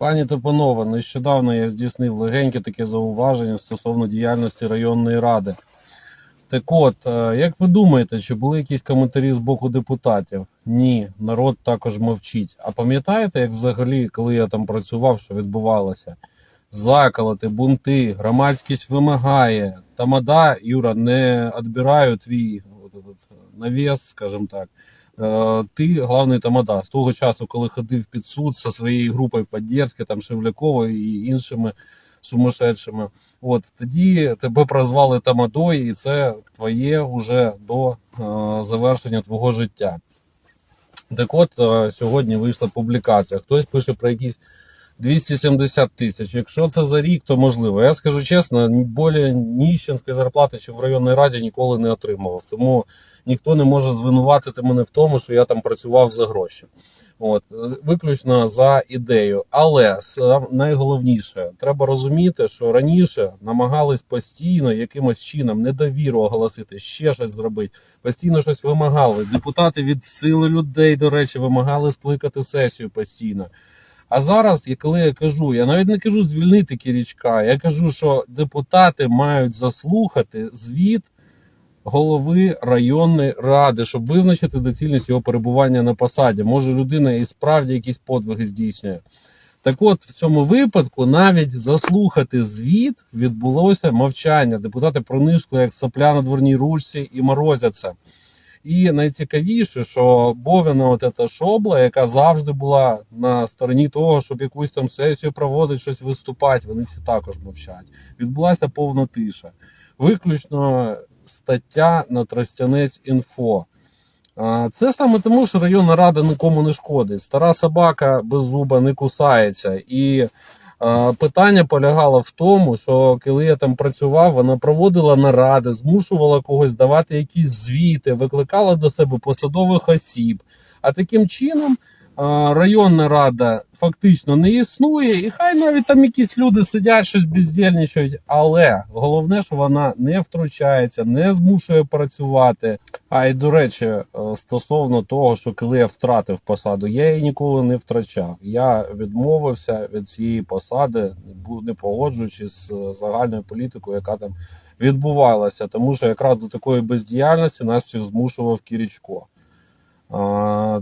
Пані та нещодавно я здійснив легеньке таке зауваження стосовно діяльності районної ради. Так от, е, як ви думаєте, чи були якісь коментарі з боку депутатів? Ні, народ також мовчить. А пам'ятаєте, як взагалі, коли я там працював, що відбувалося? Заколоти, бунти, громадськість вимагає. Тамада, Юра, не відбираю твій от этот, навіс, скажімо так. Е, Ти главний тамада. З того часу, коли ходив під суд зі своєю групою підтримки, там Шевляковою і іншими сумасшедшими. От тоді тебе прозвали Тамадою, і це твоє вже до е, завершення твого життя. Так от е, сьогодні вийшла публікація. Хтось пише про якісь 270 тисяч. Якщо це за рік, то можливо. Я скажу чесно, більше ніщенської зарплати чи в районній раді ніколи не отримував. Тому ніхто не може звинуватити мене в тому, що я там працював за гроші. От, виключно за ідею. Але найголовніше, треба розуміти, що раніше намагались постійно якимось чином недовіру оголосити, ще щось зробити, постійно щось вимагали. Депутати від сили людей, до речі, вимагали скликати сесію постійно. А зараз, коли я кажу, я навіть не кажу звільнити Кірічка, я кажу, що депутати мають заслухати звіт голови районної ради, щоб визначити доцільність його перебування на посаді. Може, людина і справді якісь подвиги здійснює. Так от, в цьому випадку навіть заслухати звіт відбулося мовчання. Депутати пронишкли як сопля на дворній ручці і морозяться. І найцікавіше, що Бовіна, от ця шобла, яка завжди була на стороні того, щоб якусь там сесію проводити, щось виступати, вони всі також мовчать. Відбулася повна тиша. Виключно стаття на Тростянець інфо. Це саме тому, що районна рада нікому не шкодить. Стара собака без зуба не кусається. І питання полягало в тому, що коли я там працював, вона проводила наради, змушувала когось давати якісь звіти, викликала до себе посадових осіб. А таким чином районна рада фактично не існує, і хай навіть там якісь люди сидять, щось бездільничають, але головне, що вона не втручається, не змушує працювати. А й до речі, е, стосовно того, що коли я втратив посаду, я її ніколи не втрачав. Я відмовився від цієї посади, не погоджуючись з загальною політикою, яка там відбувалася, тому що якраз до такої бездіяльності нас всіх змушував Кірічко.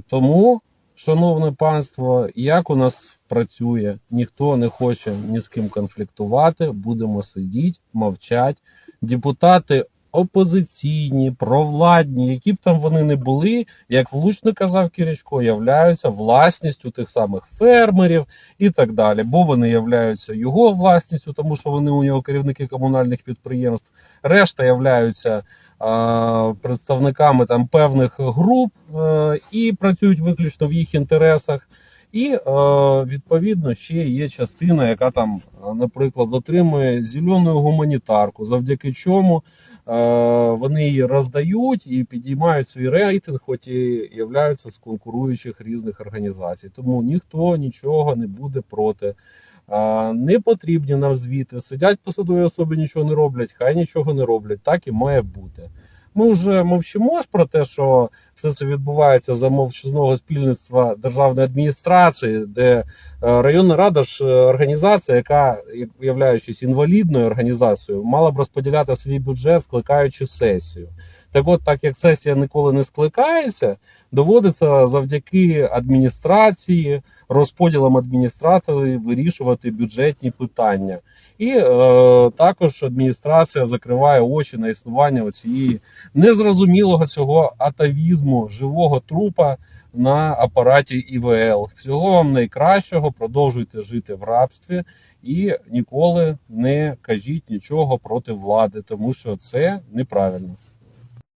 Тому, шановне панство, як у нас працює, ніхто не хоче ні з ким конфліктувати, будемо сидіти, мовчати. Депутати опозиційні, провладні, які б там вони не були, як влучно казав Кірічко, являються власністю тих самих фермерів і так далі. Бо вони являються його власністю, тому що вони у нього керівники комунальних підприємств. Решта являються а, представниками там певних груп е, і працюють виключно в їх інтересах. І е, відповідно ще є частина, яка там, е, наприклад, отримує зелену гуманітарку, завдяки чому е, вони її роздають і підіймають свій рейтинг, хоч і являються з конкуруючих різних організацій. Тому ніхто нічого не буде проти. Не потрібні нам звіти. Сидять посадові особи, нічого не роблять, хай нічого не роблять. Так і має бути. Ми вже мовчимо ж про те, що все це відбувається за мовчазного спільництва державної адміністрації, де е, районна рада ж е, організація, яка, як- являючись інвалідною організацією, мала б розподіляти свій бюджет, скликаючи сесію. Так от, так як сесія ніколи не скликається, доводиться завдяки адміністрації, розподілам адміністраторів вирішувати бюджетні питання. І е, також адміністрація закриває очі на існування цієї незрозумілого цього атавізму живого трупа на апараті ІВЛ. Всього вам найкращого, продовжуйте жити в рабстві і ніколи не кажіть нічого проти влади, тому що це неправильно.